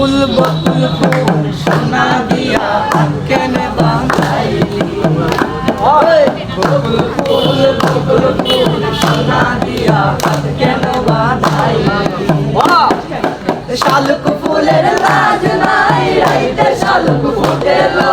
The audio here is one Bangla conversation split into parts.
ফুল বকুল ফুল সোনা দিয়া কেনে বাঁধাইলি বকুল ফুল বকুল ফুল সোনা দিয়া কেন বাঁধাইলি শালুক ফুলের লাজ নাই, রাইতে শালুক ফুটেলো।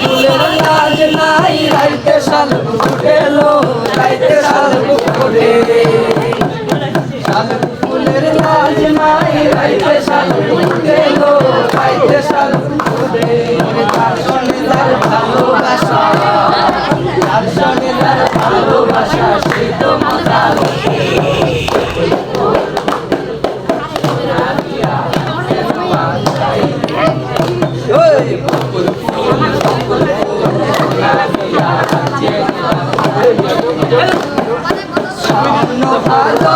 ফুলের লাজ নাই রাইতে শালুক ফুটেলো রাইতে শালুক বাংলার ভালোবাসা সে তো মাতা ভালো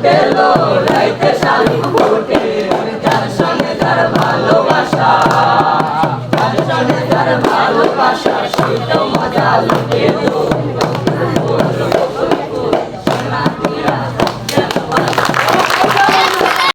pelo